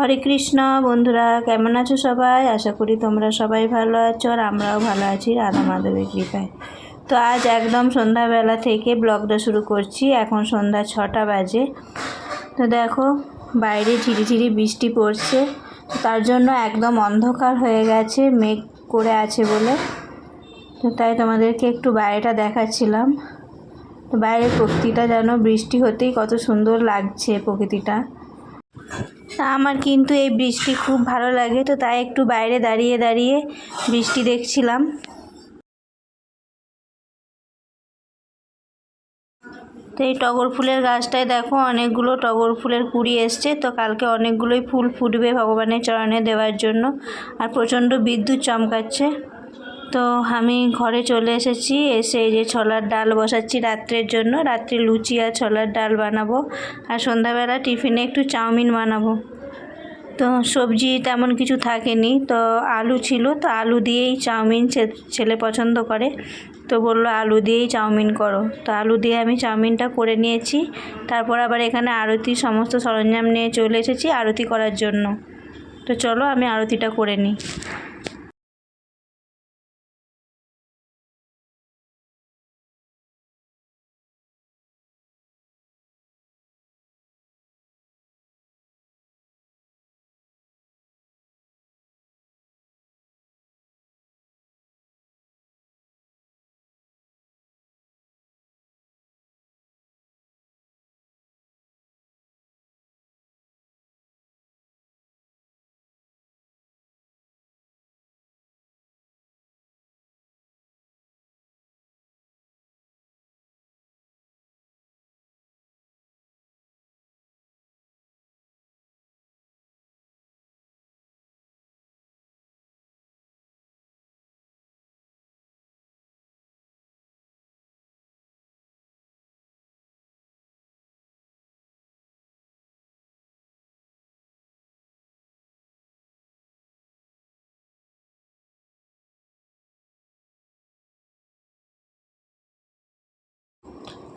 হরে কৃষ্ণ। বন্ধুরা, কেমন আছো সবাই? আশা করি তোমরা সবাই ভালো আছো আর আমরাও ভালো আছি রাধা মাধবের কৃপায়। তো আজ একদম সন্ধ্যাবেলা থেকে ব্লগটা শুরু করছি। এখন সন্ধ্যা ছটা বাজে। তো দেখো, বাইরে ঝিরিঝিরি বৃষ্টি পড়ছে। তার জন্য একদম অন্ধকার হয়ে গেছে, মেঘ করে আছে বলে। তো তাই তোমাদেরকে একটু বাইরেটা দেখাচ্ছিলাম। তো বাইরের প্রকৃতিটা যেন বৃষ্টি হতেই কত সুন্দর লাগছে প্রকৃতিটা। আমার কিন্তু এই বৃষ্টি খুব ভালো লাগে, তো তাই একটু বাইরে দাঁড়িয়ে দাঁড়িয়ে বৃষ্টি দেখছিলাম। তো এই টগর ফুলের গাছটায় দেখো অনেকগুলো টগর ফুলের কুড়ি এসছে, তো কালকে অনেকগুলোই ফুল ফুটবে ভগবানের চরণে দেওয়ার জন্য, আর প্রচণ্ড বিদ্যুৎ চমকাচ্ছে। তো আমি ঘরে চলে এসেছি, এসে যে ছোলার ডাল বসাচ্ছি রাত্রের জন্য। রাত্রে লুচি আর ছোলার ডাল বানাবো। আর সন্ধ্যাবেলা টিফিনে একটু চাউমিন বানাবো। তো সবজি তেমন কিছু থাকেনি। তো আলু ছিল, তো আলু দিয়েই চাউমিন ছেলে পছন্দ করে। তো বলল, আলু দিয়েই চাউমিন করো। তো আলু দিয়ে আমি চাউমিনটা করে নিয়েছি। তারপর আবার এখানে আরতি সমস্ত সরঞ্জাম নিয়ে চলে এসেছি আরতি করার জন্য। তো চলো আমি আরতিটা করে নিই।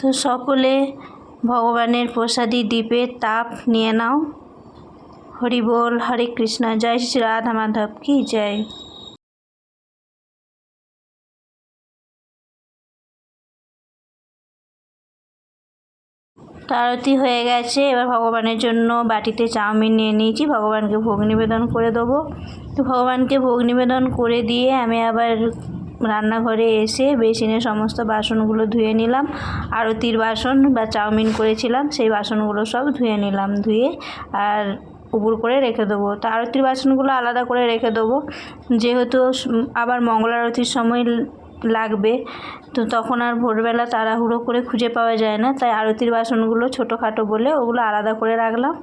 তো সকলে ভগবানের প্রসাদী দ্বীপের তাপ নিয়ে নাও। হরি বল, হরে কৃষ্ণ, জয় শ্রী রাধা মাধব, কি জয়। হয়ে গেছে, এবার ভগবানের জন্য বাটিতে চাউমিন নিয়ে নিয়েছি। ভগবানকে ভোগ নিবেদন করে দেবো। তো ভগবানকে ভোগ নিবেদন করে দিয়ে আমি আবার রান্নাঘরে এসে বেসিনের সমস্ত বাসনগুলো ধুয়ে নিলাম। আরতির বাসন বা চাউমিন করেছিলাম, সেই বাসনগুলো সব ধুয়ে নিলাম, ধুয়ে আর উপুর করে রেখে দেবো। তো আরতির বাসনগুলো আলাদা করে রেখে দেবো। যেহেতু আবার মঙ্গল আরতির সময় লাগবে, তো তখন আর ভোরবেলা তাড়াহুড়ো করে খুঁজে পাওয়া যায় না। তাই আরতির বাসনগুলো ছোটোখাটো বলে ওগুলো আলাদা করে রাখলাম।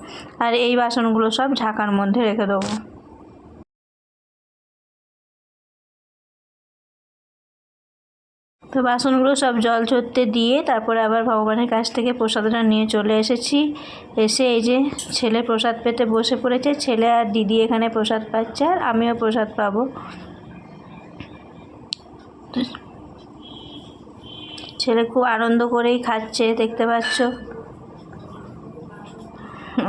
আর এই বাসনগুলো সব ঝাঁকার মধ্যে রেখে দেবো। তো বাসনগুলো সব জল চড়তে দিয়ে তারপরে আবার ভগবানের কাছ থেকে প্রসাদটা নিয়ে চলে এসেছি। এসে এই যে ছেলে প্রসাদ পেতে বসে পড়েছে। ছেলে আর দিদি এখানে প্রসাদ পাচ্ছে আর আমিও প্রসাদ পাবো। ছেলে খুব আনন্দ করেই খাচ্ছে, দেখতে পাচ্ছ।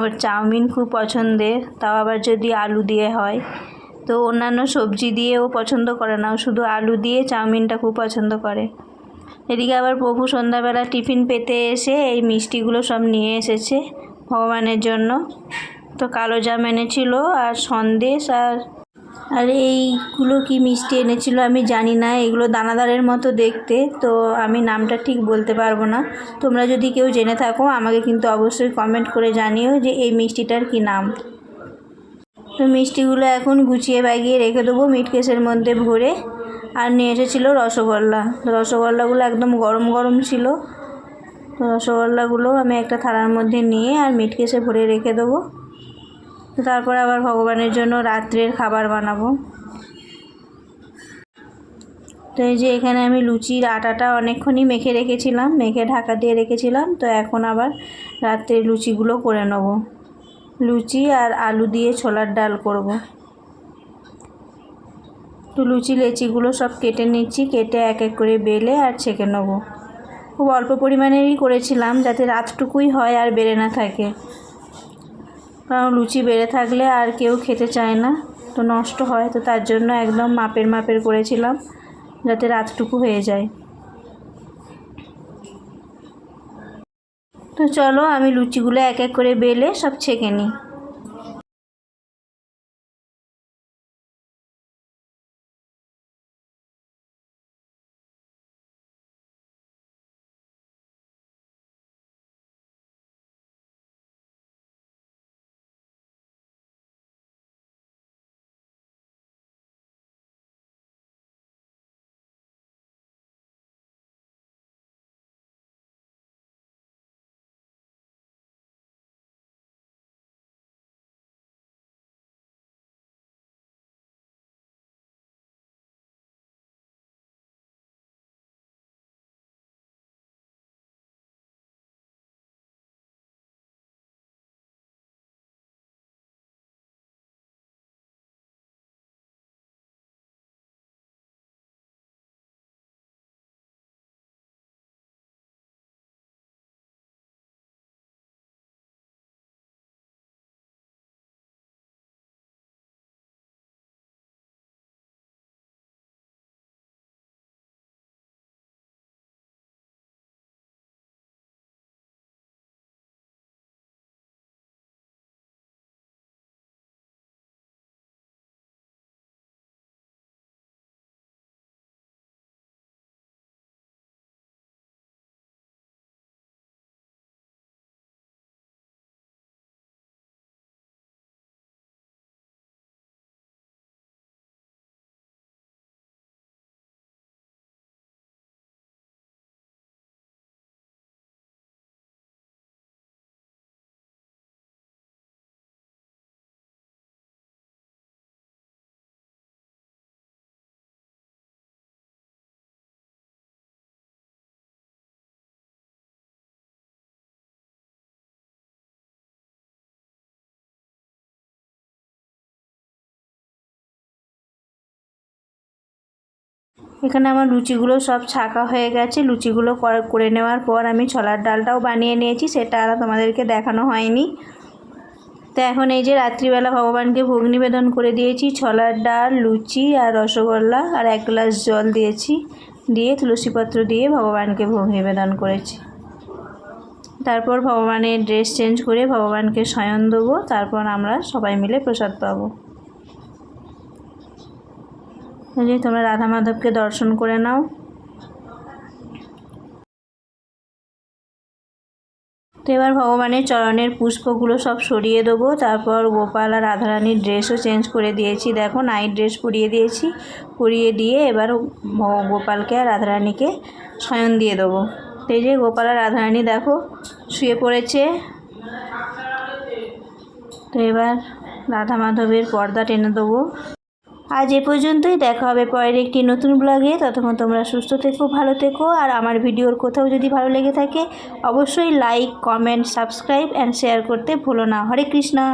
ওর চাউমিন খুব পছন্দের, তাও আবার যদি আলু দিয়ে হয়। তো অন্যান্য সবজি দিয়েও পছন্দ করে না। শুধু আলু দিয়ে চাউমিনটা খুব পছন্দ করে। এদিকে আবার প্রভু সন্ধ্যাবেলা টিফিন পেতে এসে এই মিষ্টিগুলো সব নিয়ে এসেছে ভগবানের জন্য। তো কালো জাম এনেছিল আর সন্দেশ আর আর এইগুলো কি মিষ্টি এনেছিল আমি জানি না। এগুলো দানাদারের মতো দেখতে। তো আমি নামটা ঠিক বলতে পারব না। তোমরা যদি কেউ জেনে থাকো আমাকে কিন্তু অবশ্যই কমেন্ট করে জানিও যে এই মিষ্টিটার কি নাম। তো মিষ্টিগুলো এখন গুছিয়ে বাগিয়ে রেখে দেবো মিট কেসের মধ্যে ভরে। আর নিয়ে এসেছিল রসগোল্লা। রসগোল্লাগুলো একদম গরম গরম ছিল। তো রসগোল্লাগুলো আমি একটা থালার মধ্যে নিয়ে আর মিট কেসে ভরে রেখে দেবো। তো তারপর আবার ভগবানের জন্য রাত্রের খাবার বানাবো। তো এই যে এখানে আমি লুচির আটাটা অনেকক্ষণই মেখে রেখেছিলাম, মেখে ঢাকা দিয়ে রেখেছিলাম। তো এখন আবার রাত্রের লুচিগুলো করে নেব। লুচি আর আলু দিয়ে ছোলার ডাল করব। তো লুচি, লেচিগুলো সব কেটে নিচ্ছি, কেটে এক এক করে বেলে আর ছেঁকে নেব। খুব অল্প পরিমাণেরই করেছিলাম যাতে রাতটুকুই হয় আর বেড়ে না থাকে। কারণ লুচি বেড়ে থাকলে আর কেউ খেতে চায় না, তো নষ্ট হয়, তো তার জন্য একদম মাপের মাপের করেছিলাম যাতে রাতটুকু হয়ে যায়। তো চলো আমি লুচিগুলো এক এক করে বেলে সব ছেঁকে নিই। এখানে আমার লুচিগুলো সব ছাকা হয়ে গেছে। লুচিগুলো কর- নেওয়ার পর আমি ছলার ডালটাও বানিয়ে নিয়েছি। সেটা আর তোমাদেরকে দেখানো হয়নি। তো এখন এই যে রাত্রিবেলা ভগবানকে ভোগ নিবেদন করে দিয়েছি, ছলার ডাল, লুচি আর রসগোল্লা আর এক গ্লাস জল দিয়েছি। দিয়ে তুলসীপত্র দিয়ে ভগবানকে ভোগ নিবেদন করেছি। তারপর ভগবানের ড্রেস চেঞ্জ করে ভগবানকে শয়ন দেবো। তারপর আমরা সবাই মিলে প্রসাদ পাবো। যে তোমরা রাধা মাধবকে দর্শন করে নাও। তো এবার ভগবানের চরণের পুষ্পগুলো সব সরিয়ে দেবো। তারপর গোপাল আর রাধারানীর ড্রেসও চেঞ্জ করে দিয়েছি। দেখো নাইট ড্রেস পরিয়ে দিয়েছি। পরিয়ে দিয়ে এবার গোপালকে আর রাধারানীকে শয়ন দিয়ে দেবো। তো এই যে গোপাল আর রাধারানী দেখো, শুয়ে পড়েছে। তো এবার রাধা মাধবের পর্দা টেনে দেবো। আজ এ পর্যন্তই। দেখা হবে পরের একটি নতুন ব্লগে ততক্ষণ তোমরা সুস্থ থেকো, ভালো থেকো। আর আমার ভিডিওর কোথাও যদি ভালো লেগে থাকে, অবশ্যই like comment subscribe and share করতে ভুলো না। হরে কৃষ্ণা।